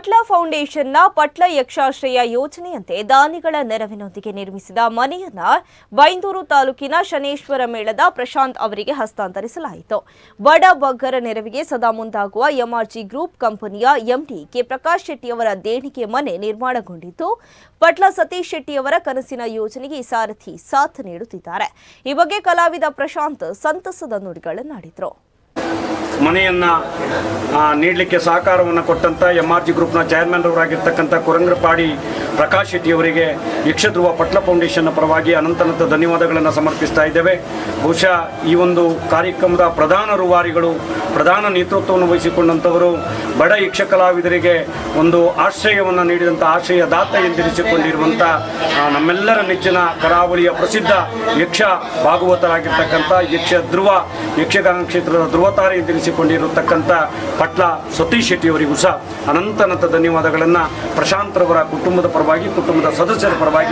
ಪಟ್ಲ ಫೌಂಡೇಶನ್ನ ಪಟ್ಲ ಯಕ್ಷಾಶ್ರಯ ಯೋಜನೆಯಂತೆ ದಾನಿಗಳ ನೆರವಿನೊಂದಿಗೆ ನಿರ್ಮಿಸಿದ ಮನೆಯನ್ನ ಬೈಂದೂರು ತಾಲೂಕಿನ ಶನೇಶ್ವರ ಮೇಳದ ಪ್ರಶಾಂತ್ ಅವರಿಗೆ ಹಸ್ತಾಂತರಿಸಲಾಯಿತು. ಬಡ ಬಗ್ಗರ ನೆರವಿಗೆ ಸದಾ ಮುಂದಾಗುವ ಎಂಆರ್ಜಿ ಗ್ರೂಪ್ ಕಂಪನಿಯ ಎಂಡಿ ಕೆ ಪ್ರಕಾಶ್ ಶೆಟ್ಟಿಯವರ ದೇಣಿಗೆ ಮನೆ ನಿರ್ಮಾಣಗೊಂಡಿದ್ದು, ಪಟ್ಲ ಸತೀಶ್ ಶೆಟ್ಟಿಯವರ ಕನಸಿನ ಯೋಜನೆಗೆ ಸಾರಥಿ ಸಾಥ್ ನೀಡುತ್ತಿದ್ದಾರೆ. ಈ ಬಗ್ಗೆ ಕಲಾವಿದ ಪ್ರಶಾಂತ್ ಸಂತಸದ ನುಡಿಗಳನ್ನಾಡಿದ್ರು. ಮನೆಯನ್ನ ನೀಡಲಿಕ್ಕೆ ಸಹಕಾರವನ್ನು ಕೊಟ್ಟಂತ ಎಂ ಆರ್ ಜಿ ಗ್ರೂಪ್ನ ಚೇರ್ಮನ್ ಅವರಾಗಿರ್ತಕ್ಕಂಥ ಕುರಂಗ್ರಪಾಡಿ ಪ್ರಕಾಶ್ ಶೆಟ್ಟಿ ಅವರಿಗೆ ಯಕ್ಷಧ್ರುವ ಪಟ್ಲ ಫೌಂಡೇಶನ್ ಪರವಾಗಿ ಅನಂತನಂತ ಧನ್ಯವಾದಗಳನ್ನು ಸಮರ್ಪಿಸ್ತಾ ಇದ್ದೇವೆ. ಬಹುಶಃ ಈ ಒಂದು ಕಾರ್ಯಕ್ರಮದ ಪ್ರಧಾನ ರೂವಾರಿಗಳು, ಪ್ರಧಾನ ನೇತೃತ್ವವನ್ನು ವಹಿಸಿಕೊಂಡಂಥವರು, ಬಡ ಯಕ್ಷ ಕಲಾವಿದರಿಗೆ ಒಂದು ಆಶ್ರಯವನ್ನು ನೀಡಿದಂಥ ಆಶ್ರಯ ದಾತ ಎಂದಿರಿಸಿಕೊಂಡಿರುವಂಥ ನಮ್ಮೆಲ್ಲರ ನೆಚ್ಚಿನ ಕರಾವಳಿಯ ಪ್ರಸಿದ್ಧ ಯಕ್ಷ ಭಾಗವತರಾಗಿರ್ತಕ್ಕಂಥ ಯಕ್ಷ ಧ್ರುವ ಯಕ್ಷಗಾನ ಕ್ಷೇತ್ರದ ಧ್ರುವತಾರೆ ಎಂದಿರಿಸಿಕೊಂಡಿರತಕ್ಕಂಥ ಪಟ್ಲ ಸತೀಶ್ ಶೆಟ್ಟಿಯವರಿಗೂ ಸಹ ಅನಂತನಂತ ಅನಂತ ಧನ್ಯವಾದಗಳನ್ನು ಪ್ರಶಾಂತ್ರವರ ಕುಟುಂಬದ ಪರವಾಗಿ ಕುಟುಂಬದ ಸದಸ್ಯರ ಪರವಾಗಿ